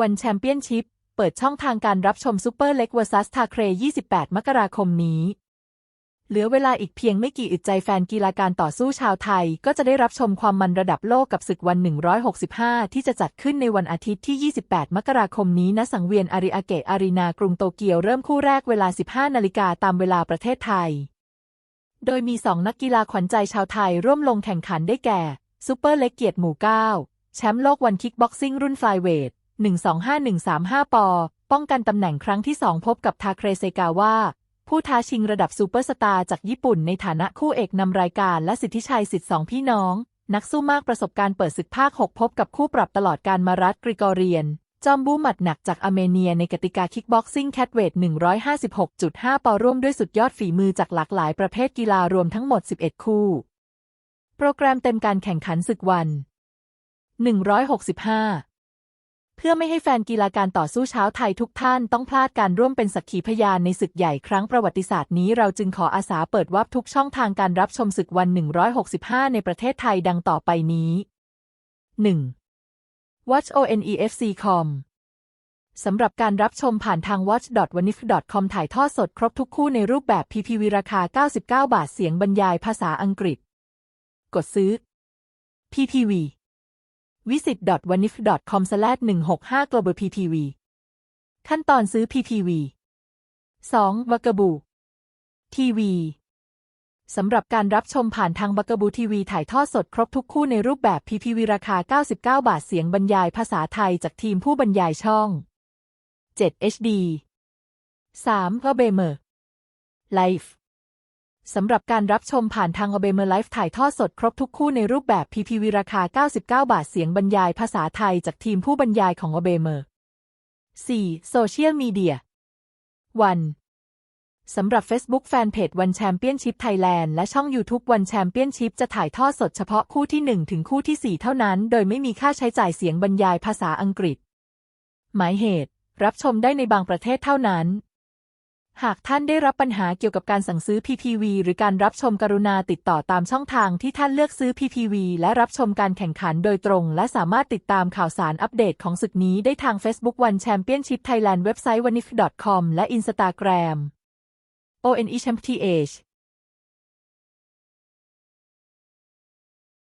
วันแชมเปี้ยนชิพ เปิดช่องทางการรับชมซูเปอร์เล็ก vs ทาเคร28 มกราคมนี้ เหลือเวลาอีกเพียงไม่กี่อึดใจแฟนกีฬาการต่อสู้ชาวไทย ก็จะได้รับชมความมันระดับโลกกับศึกวัน 165 ที่จะจัดขึ้นในวันอาทิตย์ที่ 28 มกราคมนี้ณสังเวียนอาริอาเกะอารีนากรุงโตเกียวเริ่มคู่แรกเวลา 15 นาฬิกาตามเวลาประเทศไทย โดยมีสองนักกีฬาขวัญใจชาวไทยร่วมลงแข่งขันได้แก่ซูเปอร์เล็กเกียรติหมู่ 9 แชมป์โลกวันคิกบ็อกซิ่งรุ่นฟลายเวท 125135 ปอ ป้องกันตำแหน่งครั้งที่2พบกับทาเครเซกาวะผู้ท้าชิงระดับซูเปอร์สตาร์จากญี่ปุ่นในฐานะคู่เอกนำรายการและสิทธิชัยสิทธิสองพี่น้อง นักสู้มากประสบการณ์เปิดศึกภาค 6 พบกับคู่ปรับตลอดการมารัตกริกอเรียน จอมบูหมัดหนักจากอาร์เมเนียในกติกาคิกบ็อกซิ่งแคทเวท 156.5 ปอร่วมด้วยสุดยอดฝีมือจากหลากหลายประเภทกีฬารวมทั้งหมด 11 คู่ โปรแกรมเต็มการแข่งขันศึกวัน 165 พื่อไม่ให้แฟนกีฬาการต่อสู้เช้าไทยทุกท่านต้องพลาดการร่วมเป็นสักขีพยานในศึกใหญ่ครั้งประวัติศาสตร์นี้เราจึงขออาสาเปิดวับทุกช่องทางการรับชมศึกวัน 165 ในประเทศไทยดังต่อไปนี้ 1. watchonefc.com สำหรับการรับชมผ่านทาง watch.wanif.com ถ่ายทอดสดครบทุกคู่ในรูปแบบ PPV ราคา 99 บาทเสียงบรรยายภาษาอังกฤษ กดซื้อ PPV visit wanif com 165 global PPV ขั้นตอนซื้อ PPV 2. วากบูทีวีสำหรับการรับชมผ่านทางบักบูทีวีถ่ายทอดสดครบทุกคู่ในรูปแบบ PPV ราคา 99 บาทเสียงบรรยายภาษาไทยจากทีมผู้บรรยายช่อง 7 HD 3. อเบเมอร์ไลฟ์ สำหรับการรับชมผ่านทางอเบเมอร์ไลฟ์ถ่ายทอดสดครบทุกคู่ในรูปแบบ PPV ราคา 99 บาทเสียงบรรยายภาษาไทยจากทีมผู้บรรยายของอเบเมอร์ 4. โซเชียลมีเดีย 1. สำหรับ Facebook Fanpage วันแชมเปี้ยนชิพไทยแลนด์และช่อง YouTube วันแชมเปี้ยนชิพจะถ่ายทอดสดเฉพาะคู่ที่ 1 ถึงคู่ที่ 4 เท่านั้น โดยไม่มีค่าใช้จ่ายเสียงบรรยายภาษาอังกฤษ หมายเหตุ รับชมได้ในบางประเทศเท่านั้น หากท่านได้รับปัญหาเกี่ยวกับการสั่งซื้อ PPV หรือการรับชมกรุณาติดต่อตามช่องทางที่ท่านเลือกซื้อ PPV และรับชมการแข่งขันโดยตรง และสามารถติดตามข่าวสารอัปเดตของศึกนี้ได้ทาง Facebook One Championship Thailand เว็บไซต์ wanif.com และ Instagram onechmpth